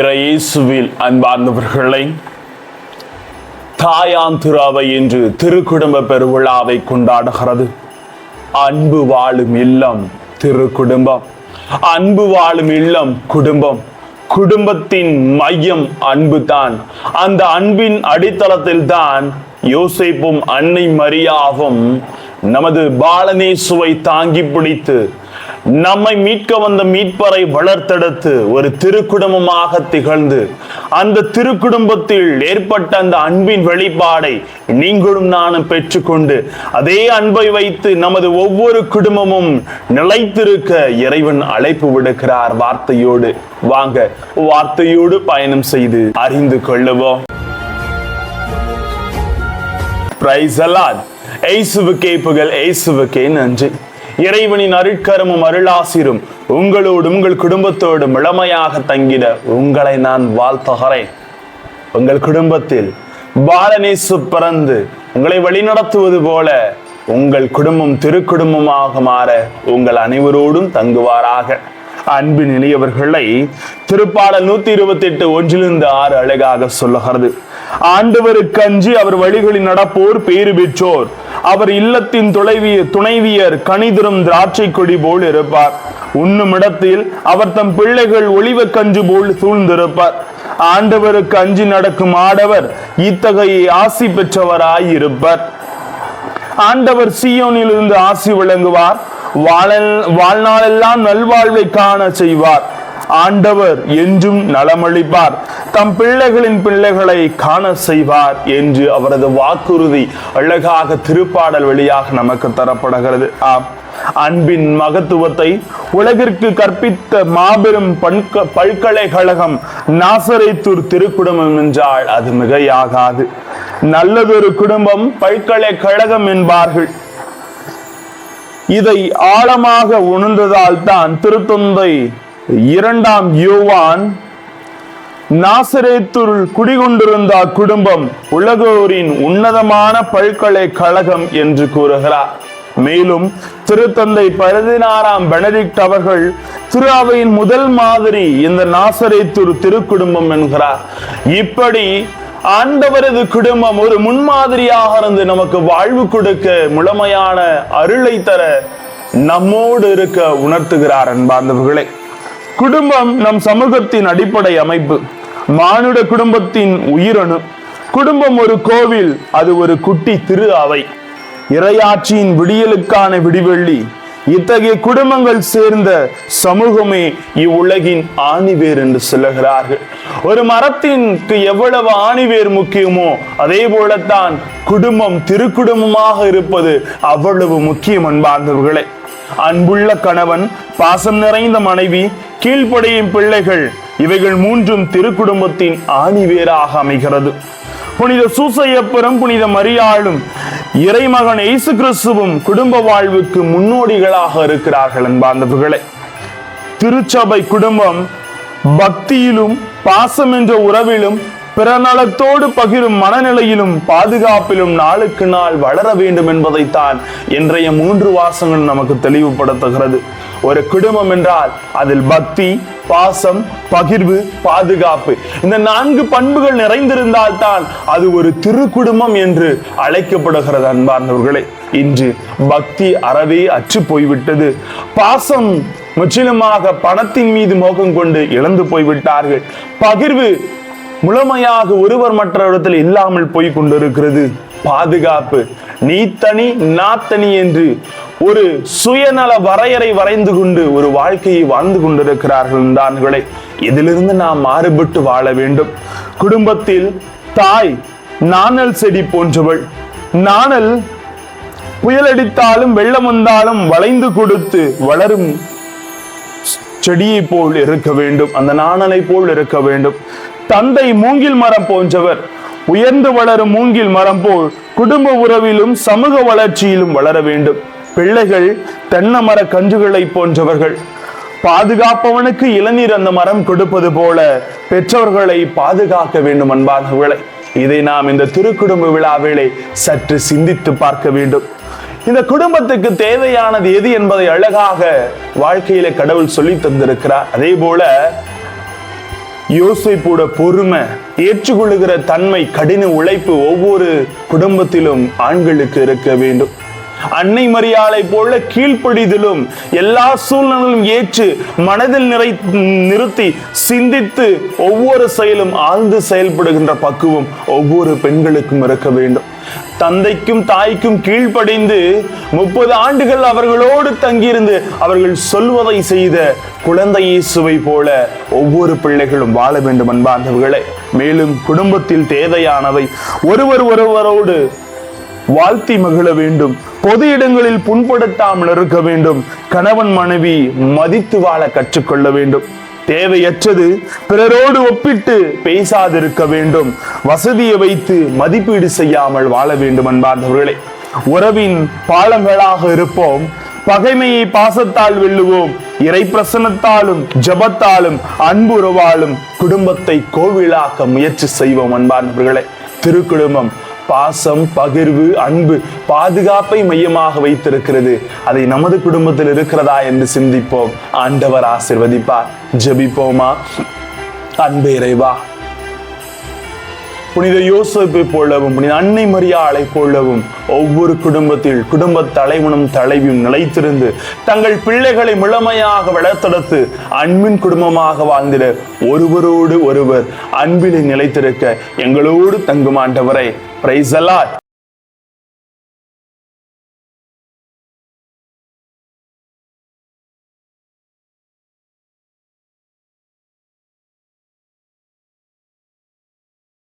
இறையேசுவில் அன்பார்ந்தவர்களை தாயாந்திராவை என்று திருக்குடும்ப பெருவிழாவை கொண்டாடுகிறது. அன்பு வாழும் இல்லம் திருக்குடும்பம். அன்பு வாழும் இல்லம் குடும்பம். குடும்பத்தின் மையம் அன்பு தான். அந்த அன்பின் அடித்தளத்தில் தான் யோசேப்பும் அன்னை மரியாவும் நமது பாலனேசுவை தாங்கி பிடித்து நம்மை மீட்க வந்த மீட்பரை வளர்த்தெடுத்து ஒரு திருக்குடும்பமாக திகழ்ந்து அந்த திருக்குடும்பத்தில் ஏற்பட்ட அந்த அன்பின் வெளிப்பாடை நீங்களும் நானும் பெற்றுக்கொண்டு அதே அன்பை வைத்து நமது ஒவ்வொரு குடும்பமும் நிலைத்திருக்க இறைவன் அழைப்பு விடுக்கிறார் வார்த்தையோடு. வாங்க வார்த்தையோடு பயணம் செய்து அறிந்து கொள்ளுவோம். பிரைஸ் எல்லாம் ஏசுவுக்கே புகழ் ஏசுவுக்கே நன்றி. இறைவனின் அருட்கரமும் அருளாசிரும். உங்களோடு உங்கள் குடும்பத்தோடு இளமையாக தங்கிட உங்களை நான் வாழ்த்துகிறேன். உங்கள் குடும்பத்தில் பாலநேசு பிறந்து உங்களை வழிநடத்துவது போல உங்கள் குடும்பம் திருக்குடும்பமாக மாற உங்கள் அனைவரோடும் தங்குவாராக. அன்பு நிலையவர்களை திருப்பாடல் நூத்தி இருபத்தி எட்டு ஒன்றிலிருந்து ஆறு அழகாக சொல்லுகிறது. ஆண்டவருக்கு அஞ்சி அவர் வழிகளில் நடப்போர் பேறு பெற்றோர். அவர் இல்லத்தின் துளைவிய துணைவியர் கனிதரும் திராட்சை கொடி போல் இருப்பார். உண்ணும் இடத்தில் அவர் தம் பிள்ளைகள் ஒளிவ கஞ்சு போல் சூழ்ந்திருப்பார். ஆண்டவருக்கு அஞ்சி நடக்கும் ஆடவர் இத்தகைய ஆசி பெற்றவராயிருப்பர். ஆண்டவர் சீயோனிலிருந்து ஆசி விளங்குவார். வாழல் வாழ்நாளெல்லாம் நல்வாழ்வை காண செய்வார். ஆண்டவர் என்றும் நலமளிப்பார். தம் பிள்ளைகளின் பிள்ளைகளை காண செய்வார் என்று அவரது வாக்குறுதி அழகாக திருப்பாடல் வழியாக நமக்கு தரப்படுகிறது. ஆம். அன்பின் மகத்துவத்தை உலகிற்கு கற்பித்த மாபெரும் பண்க பல்கலைக்கழகம் நாசரைத்தூர் திருக்குடும்பம் என்றால் அது மிகையாகாது. நல்லதொரு குடும்பம் பல்கலைக்கழகம் என்பார்கள். இதை ஆழமாக உணர்ந்ததால் தான் திருத்தந்தை இரண்டாம் யோவான் நாசரேத்துள் குடிகொண்டிருந்த குடும்பம் உலகோரின் உன்னதமான பல்கலைக்கழகம் என்று கூறுகிறார். மேலும் திருத்தந்தை பதினாறாம் பெனடிக்ட் அவர்கள் திரு அவையின் முதல் மாதிரி இந்த நாசரேத்துர் திருக்குடும்பம் என்கிறார். இப்படி ஆண்டவரது குடும்பம் ஒரு முன்மாதிரியாக இருந்து நமக்கு வாழ்வு கொடுக்க முழுமையான அருளை தர நம்மோடு இருக்க உணர்த்துகிறார் அன்பார்ந்தவர்களே. குடும்பம் நம் சமூகத்தின் அடிப்படை அமைப்பு. மானுட குடும்பத்தின் உயிரணு. குடும்பம் ஒரு கோவில் அது ஒரு குட்டி திரு அவை. இரையாட்சியின் விடியலுக்கான விடிவெள்ளி. இத்தகைய குடும்பங்கள் சேர்ந்த சமூகமே இவ்வுலகின் ஆணிவேர் என்று சொல்லுகிறார்கள். ஒரு மரத்திற்கு எவ்வளவு ஆணிவேர் முக்கியமோ அதே போலத்தான் குடும்பம் திருக்குடும்பமாக இருப்பது அவ்வளவு முக்கியம் அன்பார்ந்தவர்களே. அன்புள்ள கணவன் பாசம் நிறைந்த மனைவி கீழ்ப்படையும் பிள்ளைகள் இவைகள் மூன்றும் திருக்குடும்பத்தின் ஆணிவேராக அமைகிறது. புனித சூசையப்பரும் புனித மரியாளும் இறைமகன் இயேசு கிறிஸ்துவும் குடும்ப வாழ்வுக்கு முன்னோடிகளாக இருக்கிறார்கள் என்பார்ந்தவர்களே திருச்சபை குடும்பம் பக்தியிலும் பாசம் என்ற உறவிலும் பிறநலத்தோடு பகிரும் மனநிலையிலும் பாதுகாப்பிலும் நாளுக்கு நாள் வளர வேண்டும் என்பதைத்தான் இன்றைய மூன்று வாசங்கள் நமக்கு தெளிவுபடுத்துகிறது. ஒரு குடும்பம் என்றால் அதில் பக்தி பாசம் பகிர்வு பாதுகாப்பு. இந்த நான்கு பண்புகள் நிறைந்திருந்தால் தான் அது ஒரு திரு குடும்பம் என்று அழைக்கப்படுகிறது அன்பார்ந்தவர்களே. இன்று பக்தி அறவே அற்று போய்விட்டது. பாசம் முற்றிலுமாக பணத்தின் மீது மோகம் கொண்டு இழந்து போய்விட்டார்கள். பகிர்வு முழுமையாக ஒருவர் மற்ற இடத்தில் இல்லாமல் போய் கொண்டிருக்கிறது. பாதுகாப்பு. நீ தனி நாத்தனி என்று ஒரு சுயநல வரையறை வரைந்து கொண்டு ஒரு வாழ்க்கையை வாழ்ந்து கொண்டிருக்கிறார்கள் தான்களே இதிலிருந்து நாம் மாறுபட்டு வாழ வேண்டும். குடும்பத்தில் தாய் நாணல் செடி போன்றவள். நாணல் புயலடித்தாலும் வெள்ளம் வந்தாலும் வளைந்து கொடுத்து வளரும் செடியை போல் இருக்க வேண்டும். அந்த நாணலை போல் இருக்க வேண்டும். தந்தை மூங்கில் மரம் போன்றவர். உயர்ந்து வளரும் மூங்கில் மரம் போல் குடும்ப உறவிலும் சமூக வளர்ச்சியிலும் வளர வேண்டும். பிள்ளைகள் தென்னை மர கன்றுகளை போன்றவர்கள். பாதுகாப்பவனுக்கு இளநீர் அந்த மரம் கொடுப்பது போல பெற்றவர்களை பாதுகாக்க வேண்டும் அன்பானவர்களை. இதை நாம் இந்த திருக்குடும்ப விழாவிலே சற்று சிந்தித்து பார்க்க வேண்டும். இந்த குடும்பத்துக்கு தேவையானது எது என்பதை அழகாக வாழ்க்கையில கடவுள் சொல்லி தந்திருக்கிறார். அதே போல யோசிப்போட பொறுமை ஏற்றுக்கொள்ளுகிற தன்மை கடின உழைப்பு ஒவ்வொரு குடும்பத்திலும் ஆண்களுக்கு இருக்க வேண்டும். அன்னை மரியாதை போல கீழ்ப்படிதலும் எல்லா சூழ்நிலையும் ஏற்று மனதில் நிறை நிறுத்தி சிந்தித்து ஒவ்வொரு செயலும் ஆழ்ந்து செயல்படுகின்ற பக்குவம் ஒவ்வொரு பெண்களுக்கும் இருக்க வேண்டும். தந்தைக்கும் தாய்க்கும் கீழ்ப்படைந்து முப்பது ஆண்டுகள் அவர்களோடு தங்கியிருந்து அவர்கள் சொல்வதை செய்த குழந்தை இயேசுவை போல ஒவ்வொரு பிள்ளைகளும் வாழ வேண்டும் அன்பார்ந்தவர்களே. மேலும் குடும்பத்தில் தேவையானவை ஒருவர் ஒருவரோடு வாழ்த்தி மகிழ வேண்டும். பொது இடங்களில் புண்படுத்தாமல் இருக்க வேண்டும். கணவன் மனைவி மதித்து வாழ கற்றுக்கொள்ள வேண்டும். தேவையற்றது பிறரோடு ஒப்பிட்டு பேசாதிருக்க வேண்டும். வசதியை வைத்து மதிப்பீடு செய்யாமல் வாழ வேண்டும் அன்பார்ந்தவர்களே. உறவின் பாலங்களாக இருப்போம். பகைமையை பாசத்தால் வெல்லுவோம். இறை பிரசனத்தாலும் ஜபத்தாலும் அன்புறவாலும் குடும்பத்தை கோவிலாக்க முயற்சி செய்வோம் அன்பார்ந்தவர்களே. திருக்குடும்பம் பாசம் பகிர்வு அன்பு பாதுகாப்பை மையமாக வைத்திருக்கிறது. அதை நமது குடும்பத்தில் இருக்கிறதா என்று சிந்திப்போம். ஆண்டவர் ஆசிர்வதிப்பார். ஜபிப்போமா? அன்பு இறைவா புனித யோசப்பை போலவும் புனித அன்னை மரியாளை போலவும் ஒவ்வொரு குடும்பத்தில் குடும்ப தலைவனும் தலைவியும் நிலைத்திருந்து தங்கள் பிள்ளைகளை முழுமையாக வளர்த்தெடுத்து அன்பின் குடும்பமாக வாழ்ந்திட ஒருவரோடு ஒருவர் அன்பிலே நிலைத்திருக்க எங்களோடு தங்கும் ஆண்டவரை